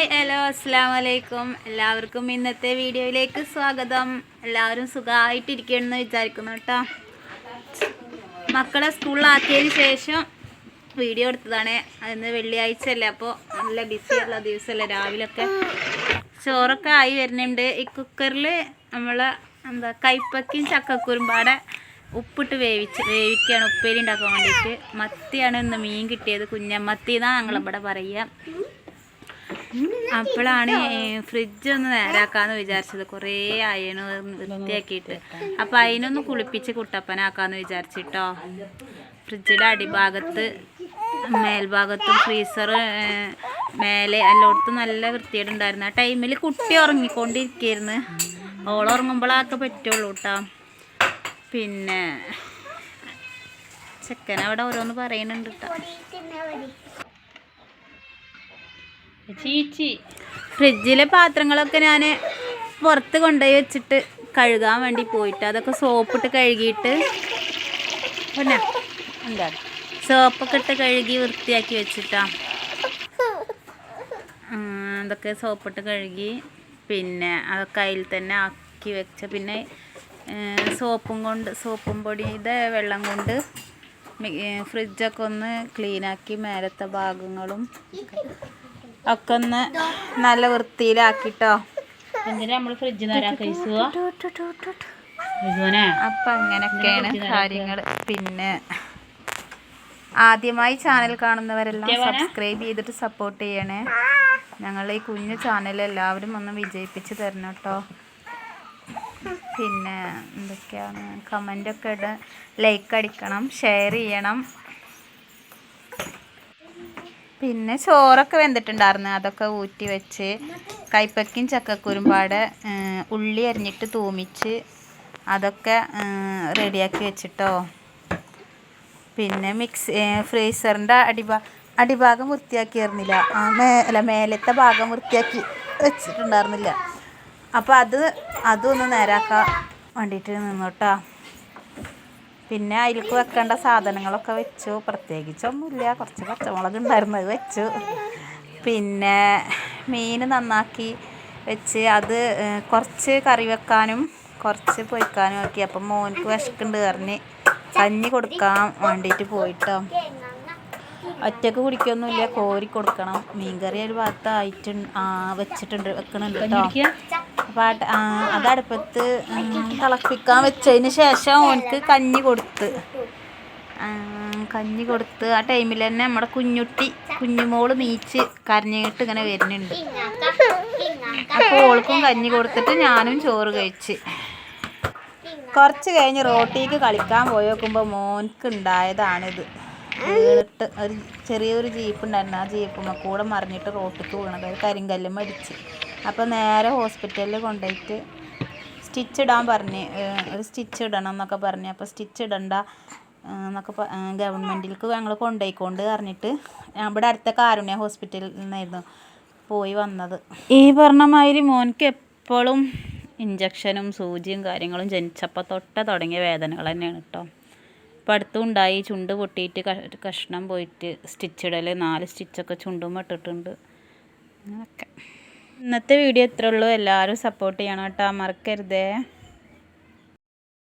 Hi hello അസ്സാം വലൈക്കും എല്ലാവർക്കും ഇന്നത്തെ വീഡിയോയിലേക്ക് സ്വാഗതം. എല്ലാവരും സുഖമായിട്ടിരിക്കണമെന്ന് വിചാരിക്കുന്നു കേട്ടോ. മക്കളെ സ്കൂളിലാക്കിയതിന് ശേഷം വീഡിയോ എടുത്തതാണ്. അതിന് വെള്ളിയാഴ്ച അല്ലേ അപ്പോൾ നല്ല ബിസിയുള്ള ദിവസമല്ലേ രാവിലൊക്കെ. ചോറൊക്കെ ആയി വരുന്നുണ്ട്. ഈ കുക്കറിൽ നമ്മൾ എന്താ കൈപ്പക്കിയും ചക്കക്കുരുമ്പാടെ ഉപ്പിട്ട് വേവിച്ച് വേവിക്കുകയാണ് ഉപ്പേരി ഉണ്ടാക്കാൻ വേണ്ടിയിട്ട്. മത്തിയാണ് ഇന്ന് മീൻ കിട്ടിയത്. കുഞ്ഞമ്മത്തി എന്നാണ് ഞങ്ങളിവിടെ പറയുക. അപ്പോഴാണ് ഫ്രിഡ്ജ് ഒന്ന് നേരാക്കാന്ന് വിചാരിച്ചത്. കുറേ അയണ് വൃത്തിയാക്കിയിട്ട്. അപ്പം അതിനൊന്ന് കുളിപ്പിച്ച് കുട്ടപ്പനാക്കാന്ന് വിചാരിച്ചിട്ടോ. ഫ്രിഡ്ജിന്റെ അടിഭാഗത്ത് മേൽഭാഗത്തും ഫ്രീസർ മേലെ എല്ലായിടത്തും നല്ല വൃത്തിയായിട്ട് ഉണ്ടായിരുന്നു ആ ടൈമിൽ കുട്ടി ഉറങ്ങിക്കൊണ്ടിരിക്കുകയായിരുന്നു ഓൾ ഉറങ്ങുമ്പോഴൊക്കെ പറ്റുള്ളൂ കേട്ടോ പിന്നെ ചെക്കൻ അവിടെ ഓരോന്ന് പറയുന്നുണ്ട് കേട്ടോ ചീച്ചി. ഫ്രിഡ്ജിലെ പാത്രങ്ങളൊക്കെ ഞാൻ പുറത്ത് കൊണ്ടുപോയി വെച്ചിട്ട് കഴുകാൻ വേണ്ടി പോയിട്ട് അതൊക്കെ സോപ്പിട്ട് കഴുകിയിട്ട് പിന്നെ എന്താ? സോപ്പൊക്കെ ഇട്ട് കഴുകി വൃത്തിയാക്കി വെച്ചിട്ടാ. അതൊക്കെ സോപ്പിട്ട് കഴുകി പിന്നെ അതൊക്കെ അതിൽ തന്നെ ആക്കി വെച്ച പിന്നെ സോപ്പും കൊണ്ട് സോപ്പും പൊടിയുടെ വെള്ളം കൊണ്ട് ഫ്രിഡ്ജൊക്കെ ഒന്ന് ക്ലീനാക്കി മേലത്തെ ഭാഗങ്ങളും ഒക്കെ ഒന്ന് നല്ല വൃത്തിയിലാക്കിട്ടോ. എന്തിനാ നമ്മൾ ഫ്രിഡ്ജ് അപ്പൊ അങ്ങനെയൊക്കെയാണ് കാര്യങ്ങൾ പിന്നെ ആദ്യമായി ചാനൽ കാണുന്നവരെല്ലാം സബ്സ്ക്രൈബ് ചെയ്തിട്ട് സപ്പോർട്ട് ചെയ്യണേ. ഞങ്ങളുടെ ഈ കുഞ്ഞു ചാനൽ എല്ലാവരും ഒന്ന് വിജയിപ്പിച്ച് തരണം കേട്ടോ. പിന്നെ എന്തൊക്കെയാണ്? കമന്റൊക്കെ ഇട. ലൈക്ക് അടിക്കണം ഷെയർ ചെയ്യണം. പിന്നെ ചോറൊക്കെ വെന്തിട്ടുണ്ടായിരുന്നു. അതൊക്കെ ഊറ്റി വെച്ച് കൈപ്പക്കും ചക്കക്കുരും പാടെ ഉള്ളി അരിഞ്ഞിട്ട് തൂമിച്ച് അതൊക്കെ റെഡിയാക്കി വെച്ചിട്ടോ. പിന്നെ മിക്സ് ഫ്രീസറിന്റെ അടിഭാ അടിഭാഗം വൃത്തിയാക്കിയിരുന്നില്ല. ആ മേ അല്ല മേലത്തെ ഭാഗം വൃത്തിയാക്കി വെച്ചിട്ടുണ്ടായിരുന്നില്ല. അപ്പോൾ അത് അതൊന്ന് നേരാക്കാൻ വേണ്ടിയിട്ട് നിന്നോട്ടാ. പിന്നെ അതിലേക്ക് വെക്കേണ്ട സാധനങ്ങളൊക്കെ വെച്ചു. പ്രത്യേകിച്ചൊന്നുമില്ല. കുറച്ച് പച്ചമുളക് ഉണ്ടായിരുന്നത് അത് വെച്ചു. പിന്നെ മീൻ നന്നാക്കി വെച്ച് അത് കുറച്ച് കറി വെക്കാനും കുറച്ച് പൊയ്ക്കാനും ഒക്കെ. അപ്പം മോനിക്ക് വിശക്കുണ്ട് പറഞ്ഞ് കഞ്ഞി കൊടുക്കാൻ വേണ്ടിയിട്ട് പോയിട്ടോ. ഒറ്റയ്ക്ക് കുടിക്കൊന്നുമില്ല. കോരി കൊടുക്കണം. മീൻകറി ഒരു ഭാഗത്ത് ആയിട്ട് വെച്ചിട്ടുണ്ട് വെക്കണുണ്ട് കേട്ടോ അപ്പോൾ അത് അടുപ്പത്ത് തിളപ്പിക്കാൻ വെച്ചതിന് ശേഷം ഓനക്ക് കഞ്ഞി കൊടുത്ത്. കഞ്ഞി കൊടുത്ത്. ആ ടൈമിൽ തന്നെ നമ്മുടെ കുഞ്ഞുട്ടി കുഞ്ഞുമോൾ നീച്ച് കരഞ്ഞിട്ട് ഇങ്ങനെ വരുന്നുണ്ട്. അപ്പോൾ ഓൾക്കും കഞ്ഞി കൊടുത്തിട്ട് ഞാനും ചോറ് കഴിച്ച്. കുറച്ച് കഴിഞ്ഞ് റോട്ടിക്ക് കളിക്കാൻ പോയി നോക്കുമ്പോൾ മോൻക്ക് ഉണ്ടായതാണിത് വീണിട്ട് ഒരു ചെറിയൊരു ജീപ്പ് ഉണ്ടായിരുന്നു ആ ജീപ്പുമ്മ കൂടെ മറിഞ്ഞിട്ട് റോട്ടിക്ക് വീണത്. കരിങ്കല്ലും അടിച്ച്. അപ്പോൾ നേരെ ഹോസ്പിറ്റലിൽ കൊണ്ടുപോയിട്ട് സ്റ്റിച്ച് ഇടാൻ പറഞ്ഞ് ഒരു സ്റ്റിച്ച് ഇടണം എന്നൊക്കെ പറഞ്ഞ്. അപ്പോൾ സ്റ്റിച്ച് ഇടണ്ട എന്നൊക്കെ ഗവൺമെന്റിലേക്ക് ഞങ്ങൾ കൊണ്ടുപോയിക്കൊണ്ട് പറഞ്ഞിട്ട് ഇവിടെ അടുത്ത കാരുണ്യ ഹോസ്പിറ്റലിൽ നിന്നായിരുന്നു പോയി വന്നത്. ഈ പറഞ്ഞ മാതിരി മോൻക്ക് എപ്പോഴും ഇഞ്ചക്ഷനും സൂചിയും കാര്യങ്ങളും ജനിച്ചപ്പോൾ തൊട്ട തുടങ്ങിയ വേദനകൾ തന്നെയാണ് കേട്ടോ ഇപ്പം അടുത്തും ഉണ്ടായി ചുണ്ട് പൊട്ടിയിട്ട് കഷ്ണം പോയിട്ട് സ്റ്റിച്ചിടൽ നാല് സ്റ്റിച്ചൊക്കെ ചുണ്ടും ഇട്ടിട്ടുണ്ട്. അങ്ങനെയൊക്കെ ഇന്നത്തെ വീഡിയോ ഇത്രയുള്ളൂ എല്ലാവരും സപ്പോർട്ട് ചെയ്യണം കേട്ടോ. മറക്കരുതേ.